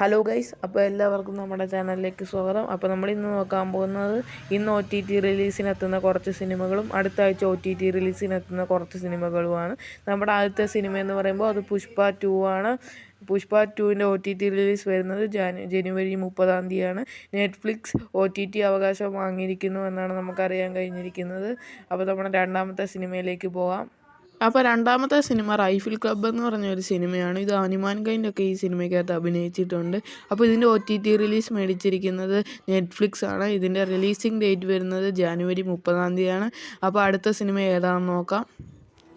Hello guys അപ്പോൾ എല്ലാവർക്കും നമ്മുടെ ചാനലിലേക്ക് സ്വാഗതം. അപ്പോൾ നമ്മൾ ഇന്ന് നോക്കാൻ പോകുന്നത് ഇന്ന് ഒ ടി ടി റിലീസിനെത്തുന്ന കുറച്ച് സിനിമകളും അടുത്ത ആഴ്ച ഒ ടി ടി റിലീസിനെത്തുന്ന കുറച്ച് സിനിമകളുമാണ്. നമ്മുടെ ആദ്യത്തെ സിനിമ എന്ന് പറയുമ്പോൾ അത് പുഷ്പ ടു ആണ്. പുഷ്പ ടുവിന്റെ ഒ ടി ടി റിലീസ് വരുന്നത് ജാനു ജനുവരി മുപ്പതാം തീയതിയാണ്. നെറ്റ്ഫ്ലിക്സ് ഒ ടി ടി അവകാശം വാങ്ങിയിരിക്കുന്നു എന്നാണ് നമുക്കറിയാൻ കഴിഞ്ഞിരിക്കുന്നത്. അപ്പോൾ നമ്മുടെ രണ്ടാമത്തെ സിനിമയിലേക്ക് പോകാം അപ്പോൾ രണ്ടാമത്തെ സിനിമ റൈഫിൾ ക്ലബ്ബ് എന്ന് പറഞ്ഞ ഒരു സിനിമയാണ്. ഇത് അനുമാൻ കൈന്റെയൊക്കെ ഈ സിനിമയ്ക്കകത്ത് അഭിനയിച്ചിട്ടുണ്ട്. അപ്പോൾ ഇതിന്റെ ഒ ടി ടി റിലീസ് മേടിച്ചിരിക്കുന്നത് നെറ്റ്ഫ്ലിക്സ് ആണ് ഇതിന്റെ റിലീസിംഗ് ഡേറ്റ് വരുന്നത് ജാനുവരി മുപ്പതാം തീയതിയാണ്. അപ്പോൾ അടുത്ത സിനിമ ഏതാണെന്ന് നോക്കാം.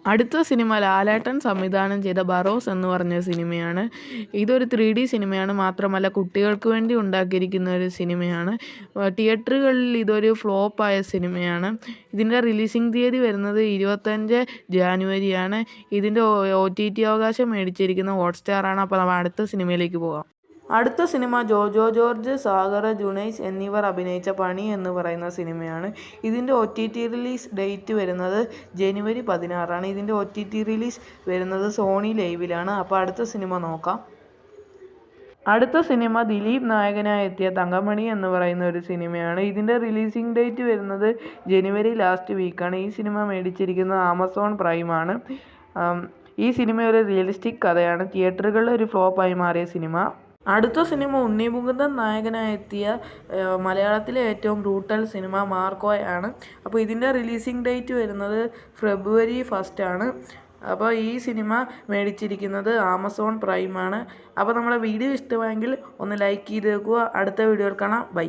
അടുത്ത സിനിമ ലാലേട്ടൻ സംവിധാനം ചെയ്ത ബറോസ് എന്ന് പറഞ്ഞ സിനിമയാണ്. ഇതൊരു ത്രീ ഡി സിനിമയാണ്. മാത്രമല്ല കുട്ടികൾക്ക് വേണ്ടി ഉണ്ടാക്കിയിരിക്കുന്ന ഒരു സിനിമയാണ്. തിയേറ്ററുകളിൽ ഇതൊരു ഫ്ലോപ്പായ സിനിമയാണ്. ഇതിന്റെ റിലീസിംഗ് തീയതി വരുന്നത് ഇരുപത്തഞ്ച് ജാനുവരിയാണ്. ഇതിന്റെ ഒ ടി ടി അവകാശം മേടിച്ചിരിക്കുന്ന ഹോട്ട്സ്റ്റാറാണ്. അപ്പോൾ നമ്മൾ അടുത്ത സിനിമയിലേക്ക് പോകാം. അടുത്ത സിനിമ ജോജോ ജോർജ് സാഗർ ജുനൈസ് എന്നിവർ അഭിനയിച്ച പണി എന്ന് പറയുന്ന സിനിമയാണ്. ഇതിന്റെ O T T release date വരുന്നത് ജനുവരി പതിനാറാണ്. ഇതിന്റെ ഒ ടി ടി റിലീസ് വരുന്നത് സോണി ലൈവിലാണ്. അപ്പോൾ അടുത്ത സിനിമ നോക്കാം. അടുത്ത സിനിമ ദിലീപ് നായകനായി എത്തിയ തങ്കമണി എന്ന് പറയുന്ന ഒരു സിനിമയാണ്. ഇതിന്റെ റിലീസിംഗ് ഡേറ്റ് വരുന്നത് ജനുവരി ലാസ്റ്റ് വീക്കാണ് ഈ സിനിമ മേടിച്ചിരിക്കുന്നത് ആമസോൺ പ്രൈമാണ് ഈ സിനിമ ഒരു റിയലിസ്റ്റിക് കഥയാണ്. തിയേറ്ററുകളിൽ ഒരു ഫ്ലോപ്പായി മാറിയ സിനിമ. അടുത്ത സിനിമ ഉണ്ണി മുകുന്ദൻ നായകനായി എത്തിയ മലയാളത്തിലെ ഏറ്റവും ബ്രൂട്ടൽ സിനിമ മാർക്കോയാണ് അപ്പോൾ ഇതിന്റെ റിലീസിംഗ് ഡേറ്റ് വരുന്നത് ഫെബ്രുവരി ഫസ്റ്റ് ആണ്. അപ്പോൾ ഈ സിനിമ മേടിച്ചിരിക്കുന്നത് ആമസോൺ പ്രൈമാണ് അപ്പോൾ നമ്മുടെ വീഡിയോ ഇഷ്ടമായെങ്കിൽ ഒന്ന് ലൈക്ക് ചെയ്ത് വെക്കുക അടുത്ത വീഡിയോയിൽ കാണാം. ബൈ